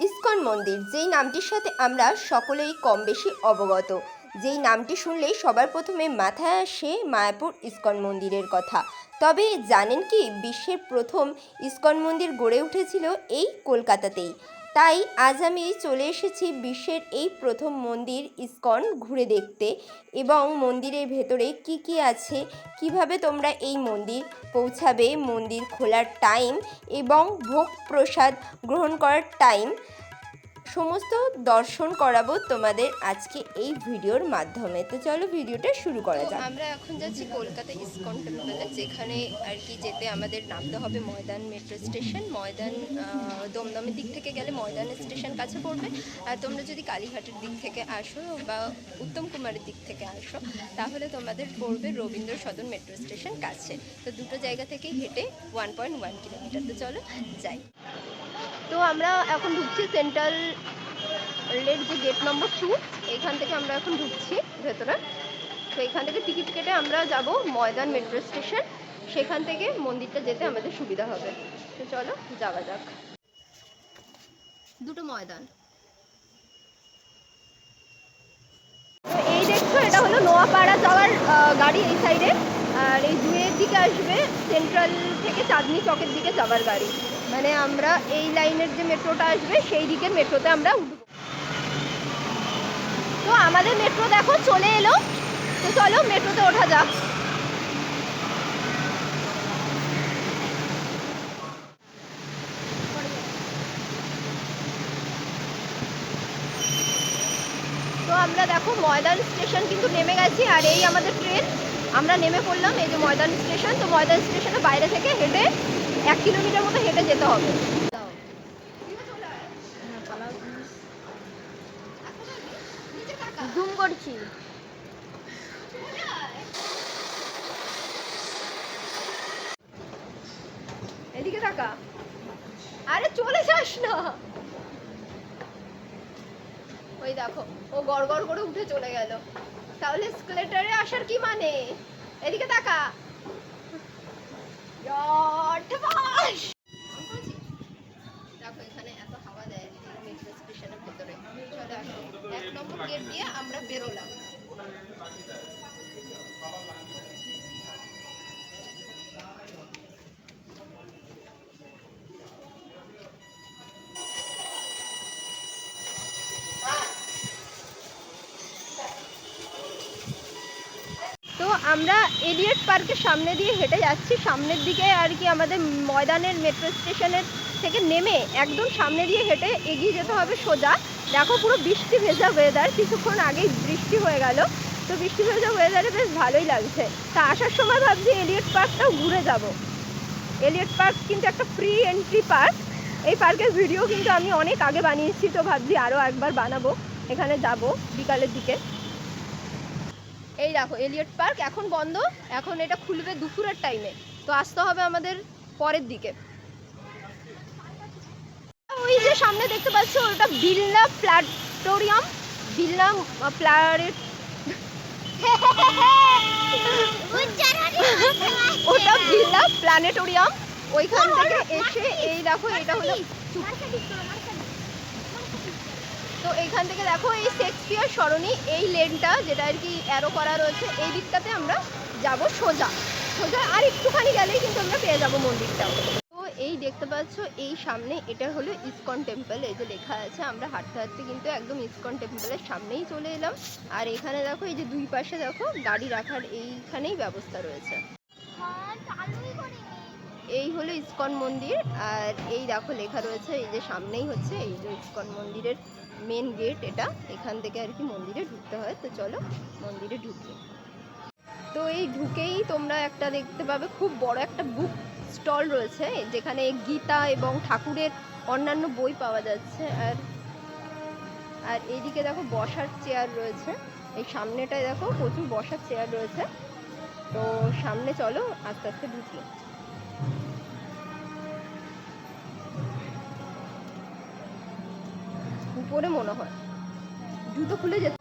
ISKCON মন্দির, যেই নামটির সাথে আমরা সকলেই কম বেশি অবগত। যেই নামটি শুনলেই সবার প্রথমে মাথায় আসে মায়াপুর ইস্কন মন্দিরের কথা। তবে জানেন কি, বিশ্বের প্রথম ইস্কন মন্দির গড়ে উঠেছিল এই কলকাতাতেই। তাই আজ আমি চলে এসেছি বিশ্বের এই প্রথম মন্দির ইস্কন ঘুরে দেখতে এবং মন্দিরের ভেতরে কি কি আছে, কীভাবে তোমরা এই মন্দির পৌঁছাবে, মন্দির খোলার টাইম এবং ভোগ প্রসাদ গ্রহণ করার টাইম সমস্ত দর্শন করাবো তোমাদের আজকে এই ভিডিওর মাধ্যমে। তো চলো ভিডিওটা শুরু করা যাক। আমরা এখন যাচ্ছি কলকাতা ইসকন টেম্পলে যেখানে আর কি যেতে আমাদের নামতে হবে ময়দান মেট্রো স্টেশন ময়দান দমদমের দিক থেকে গেলে ময়দান স্টেশন কাছে পড়বে। আর তোমরা যদি কালীঘাটের দিক থেকে আসো বা উত্তম কুমারের দিক থেকে আসো তাহলে তোমাদের পড়বে রবীন্দ্র সদন মেট্রো স্টেশন কাছে। তো দুটো জায়গা থেকেই হেঁটে ওয়ান পয়েন্ট ওয়ান কিলোমিটার তো চলো যাই। তো আমরা এখন ঢুকছি সেন্ট্রাল রেলের যে গেট নম্বর টু এখান থেকে আমরা এখন ঢুকছি ভেতরে। তো এখান থেকে টিকিট কেটে আমরা যাব ময়দান মেট্রো স্টেশন। সেখান থেকে মন্দিরটা যেতে আমাদের সুবিধা হবে। তো চলো, যাওয়া যাক। দুটো ময়দান। এই দেখছ, এটা হলো নোয়াপাড়া যাওয়ার গাড়ি এই সাইডে আর এই দুয়ের দিকে আসবে সেন্ট্রাল থেকে চাঁদনি চকের দিকে যাওয়ার গাড়ি। মানে আমরা এই লাইনের যে মেট্রোটা আসবে, সেই দিকের মেট্রোতে আমরা উঠবো। তো আমাদের মেট্রো দেখো, চলে এলো। তো চলো মেট্রোতে ওঠা যাক। তো আমরা দেখো, ময়দান স্টেশন কিন্তু নেমে গেছি, আর এই আমাদের ট্রেন। আমরা নেমে পড়লাম এই যে ময়দান স্টেশন। তো ময়দান স্টেশনের বাইরে থেকে হেঁটে এক কিলোমিটার মতো হেঁটে যেতে হবে। জুম করছি। এদিকে তাকা। আরে চলে যাস না। ওই দেখো ও গড় গড় করে উঠে চলে গেল। তাহলে স্কেলেটারে আসার কি মানে? এদিকে তাকা! দেখো এখানে এত হাওয়া দেয় মেট্রো স্টেশনের ভেতরে। এক নম্বর গেট দিয়ে আমরা বেরোলাম। আমরা এলিয়ট পার্কের সামনে দিয়ে হেঁটে যাচ্ছি। সামনের দিকে আর কি আমাদের ময়দানের মেট্রো স্টেশনের থেকে নেমে একদম সামনে দিয়ে হেঁটে এগিয়ে যেতে হবে সোজা। দেখো পুরো বৃষ্টি ভেজা ওয়েদার কিছুক্ষণ আগেই বৃষ্টি হয়ে গেল। তো বৃষ্টি ভেজা ওয়েদারে বেশ ভালোই লাগছে। তা আসার সময় ভাবছি এলিয়ট পার্কটাও ঘুরে যাব। এলিয়ট পার্ক কিন্তু একটা ফ্রি এন্ট্রি পার্ক এই পার্কের ভিডিও কিন্তু আমি অনেক আগে বানিয়েছি, তো ভাবছি আরও একবার বানাবো। এখানে যাব বিকালের দিকে। এই দেখো এলিয়ট পার্ক এখন বন্ধ এখন এটা খুলবে দুপুরের টাইমে তো আসতে হবে আমাদের পরের দিকে। ওই যে সামনে দেখতে পাচ্ছ ওটা বিল্লা প্ল্যাটোরিয়াম বিল্লা প্ল্যারেট ওটা বিল্লা প্ল্যানেটোরিয়াম ওইখান থেকে এসে এই দেখো এটা হলো তো এইখান থেকে দেখো, এই শেক্সপিয়ার সরণি, এই লেনটা যেটা আর কি অ্যারো করা রয়েছে, এই দিকটাতে আমরা যাব সোজা। সোজা আর একটুখানি গেলেই কিন্তু আমরা পেয়ে যাব মন্দিরটা তো এই দেখতে পাচ্ছ, এই সামনে এটা হলো ইসকন টেম্পল, এই যে লেখা আছে, আমরা হাঁটতে হাঁটতে কিন্তু একদম ইসকন টেম্পলের সামনেই চলে এলাম। আর এখানে দেখো, এই যে দুই পাশে দেখো, গাড়ি রাখার এইখানেই ব্যবস্থা রয়েছে। এই হলো ইসকন মন্দির, আর এই দেখো লেখা রয়েছে, এই যে সামনেই হচ্ছে, এই যে ইসকন মন্দিরের মেন গেট এটা এখান থেকে আর কি মন্দিরে ঢুকতে হয়। তো চলো মন্দিরে ঢুকি। তো এই ঢুকেই তোমরা একটা দেখতে পাবে, খুব বড় একটা বুক স্টল রয়েছে, যেখানে গীতা এবং ঠাকুরের অন্যান্য বই পাওয়া যাচ্ছে। আর আর এইদিকে দেখো বসার চেয়ার রয়েছে। এই সামনেটায় দেখো প্রচুর বসার চেয়ার রয়েছে। তো সামনে চলো আস্তে আস্তে ঢুকি। উপরে মনে হয়। জুতো খুলে যেতে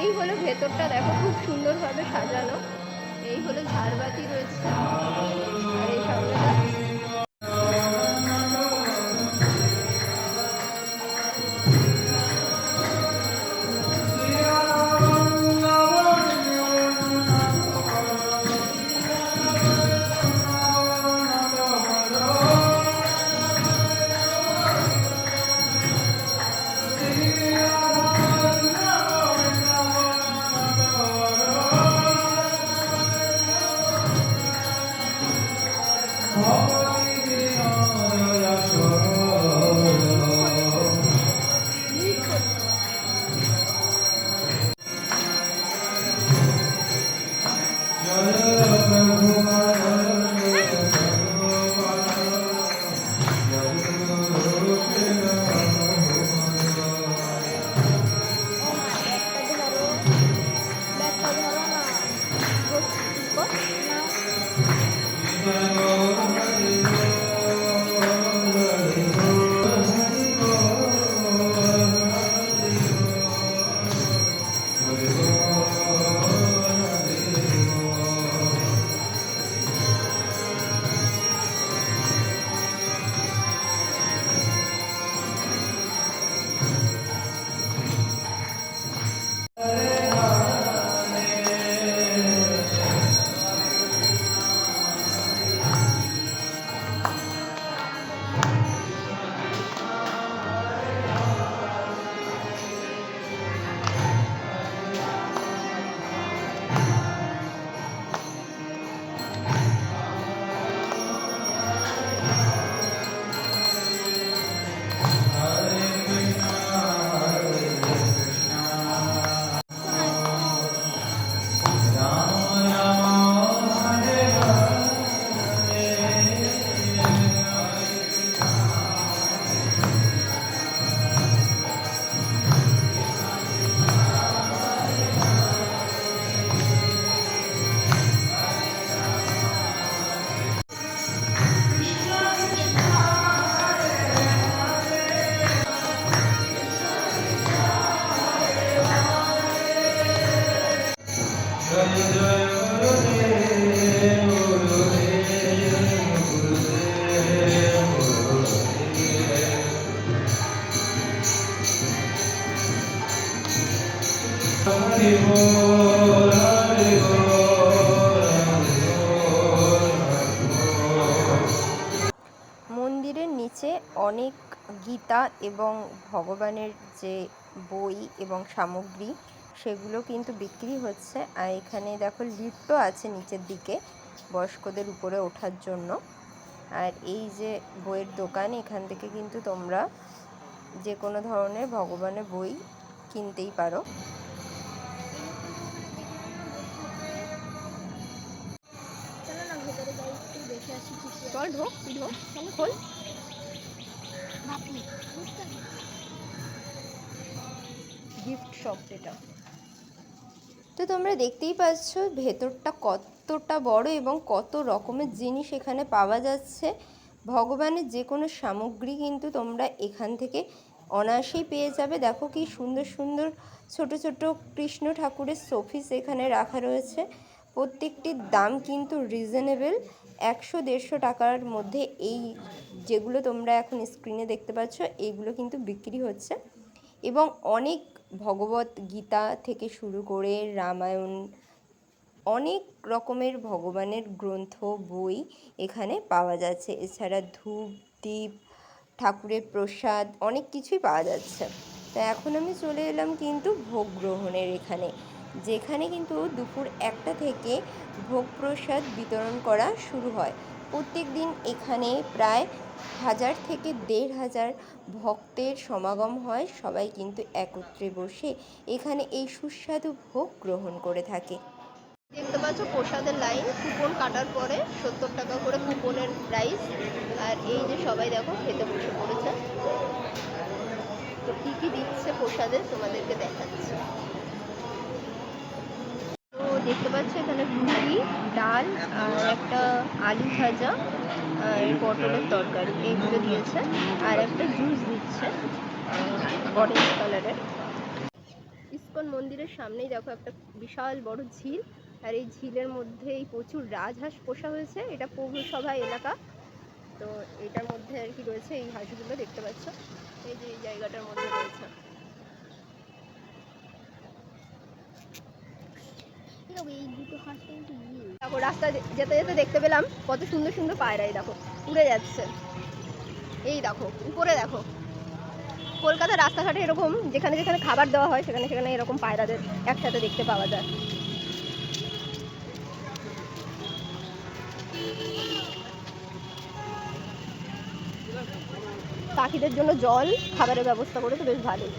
এই হলো ভেতরটা, দেখো খুব সুন্দরভাবে সাজানো। এই হলো ঝাড়বাতি রয়েছে। আর এই সামনেটা Música গীতা এবং ভগবানের যে বই এবং সামগ্রী সেগুলো কিন্তু বিক্রি হচ্ছে। আর এখানে দেখো লিফটও আছে নিচের দিকে বয়স্কদের উপরে ওঠার জন্য। আর এই যে বইয়ের দোকান এখান থেকে কিন্তু তোমরা যে কোনো ধরনের ভগবানের বই কিনতেই পারো। চলো না ভেতরে যাই একটু দেখে আসি কি কি চল ঢোক ঢোক চলো খোল গিফট শপ এটা তো তোমরা দেখতেই পাচ্ছ ভেতরটা কতটা বড় এবং কত রকমের জিনিস এখানে পাওয়া যাচ্ছে। ভগবানের যে কোনো সামগ্রী কিন্তু তোমরা এখান থেকে অনায়াসেই পেয়ে যাবে। দেখো কি সুন্দর সুন্দর ছোট ছোট কৃষ্ণ ঠাকুরের শোপিস এখানে রাখা রয়েছে। প্রত্যেকটির দাম কিন্তু রিজনেবল একশো দেড়শো টাকার মধ্যে এই যেগুলো তোমরা এখন স্ক্রিনে দেখতে পাচ্ছ এইগুলো কিন্তু বিক্রি হচ্ছে। এবং অনেক ভগবত গীতা থেকে শুরু করে রামায়ণ, অনেক রকমের ভগবানের গ্রন্থ, বই এখানে পাওয়া যাচ্ছে। এছাড়া ধূপ দ্বীপ ঠাকুরের প্রসাদ অনেক কিছুই পাওয়া যাচ্ছে। তো এখন আমি চলে এলাম কিন্তু ভোগ গ্রহণের এখানে, যেখানে কিন্তু দুপুর একটা থেকে ভোগ প্রসাদ বিতরণ করা শুরু হয়। প্রত্যেক দিন এখানে প্রায় হাজার থেকে দেড় হাজার ভক্তের সমাগম হয়, সবাই কিন্তু একত্রে বসে এখানে এই সুস্বাদু ভোগ গ্রহণ করে থাকে। দেখতে পাচ্ছ, প্রসাদের লাইন, কুপন কাটার পরে সত্তর টাকা করে কুপনের প্রাইস আর এই যে সবাই দেখো, খেতে বসে পড়েছে। তো কী কী দিচ্ছে প্রসাদে তোমাদেরকে দেখাচ্ছি। দেখতে পাচ্ছ, এখানে রুটি, ডাল আর একটা আলু ভাজা আর পটলের তরকারি। এইগুলো দিয়েছে। আর একটা জুস দিচ্ছে অরেঞ্জ কালারের ইস্কন মন্দিরের সামনেই দেখো একটা বিশাল বড় ঝিল। আর এই ঝিলের মধ্যেই প্রচুর রাজহাঁস পোষা হয়েছে। এটা পৌরসভা এলাকা। তো এটার মধ্যে আর কি রয়েছে এই হাঁসগুলো, দেখতে পাচ্ছ? এই যে এই জায়গাটার মধ্যে রয়েছে ঠিক আছে এই দুটো হাঁস কিন্তু ইয়ে দেখো রাস্তা যেতে যেতে দেখতে পেলাম কত সুন্দর সুন্দর পায়রা দেখো, উড়ে যাচ্ছে। এই দেখো, উপরে দেখো। কলকাতার রাস্তাঘাটে এরকম, যেখানে যেখানে খাবার দেওয়া হয়, সেখানে সেখানে এরকম পায়রাদের একসাথে দেখতে পাওয়া যায়। পাখিদের জন্য জল, খাবারের ব্যবস্থা করে তো বেশ ভালোই।